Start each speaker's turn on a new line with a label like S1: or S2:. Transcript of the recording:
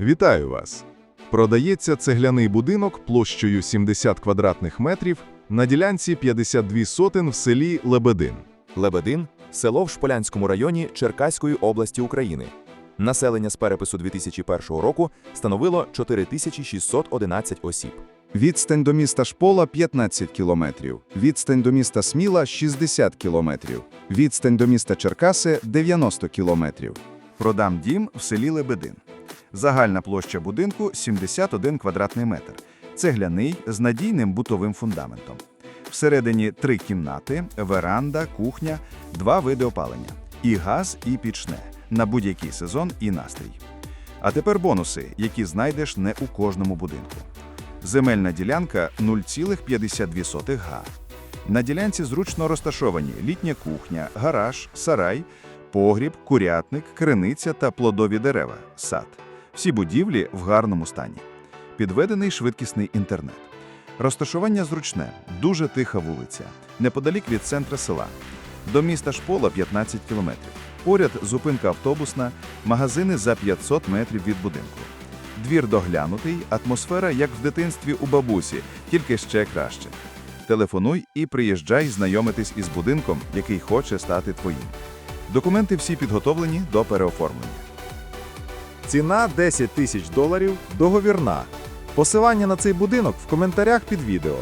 S1: Вітаю вас! Продається цегляний будинок площею 70 квадратних метрів на ділянці 52 сотен в селі Лебедин.
S2: Лебедин село в Шполянському районі Черкаської області України. Населення з перепису 2001 року становило 4611 осіб.
S3: Відстань до міста Шпола 15 кілометрів. Відстань до міста Сміла 60 кілометрів. Відстань до міста Черкаси 90 кілометрів. Продам дім в селі Лебедин. Загальна площа будинку 71 квадратний метр. Цегляний з надійним бутовим фундаментом. Всередині три кімнати, веранда, кухня, два види опалення. І газ, і пічне. На будь-який сезон і настрій. А тепер бонуси, які знайдеш не у кожному будинку. Земельна ділянка 0,52 га. На ділянці зручно розташовані літня кухня, гараж, сарай, погріб, курятник, криниця та плодові дерева, сад. Всі будівлі в гарному стані. Підведений швидкісний інтернет. Розташування зручне, дуже тиха вулиця, неподалік від центра села. До міста Шпола 15 кілометрів. Поряд зупинка автобусна, магазини за 500 метрів від будинку. Двір доглянутий, атмосфера як в дитинстві у бабусі, тільки ще краще. Телефонуй і приїжджай знайомитись із будинком, який хоче стати твоїм. Документи всі підготовлені до переоформлення.
S1: Ціна 10 тисяч доларів договірна. Посилання на цей будинок в коментарях під відео.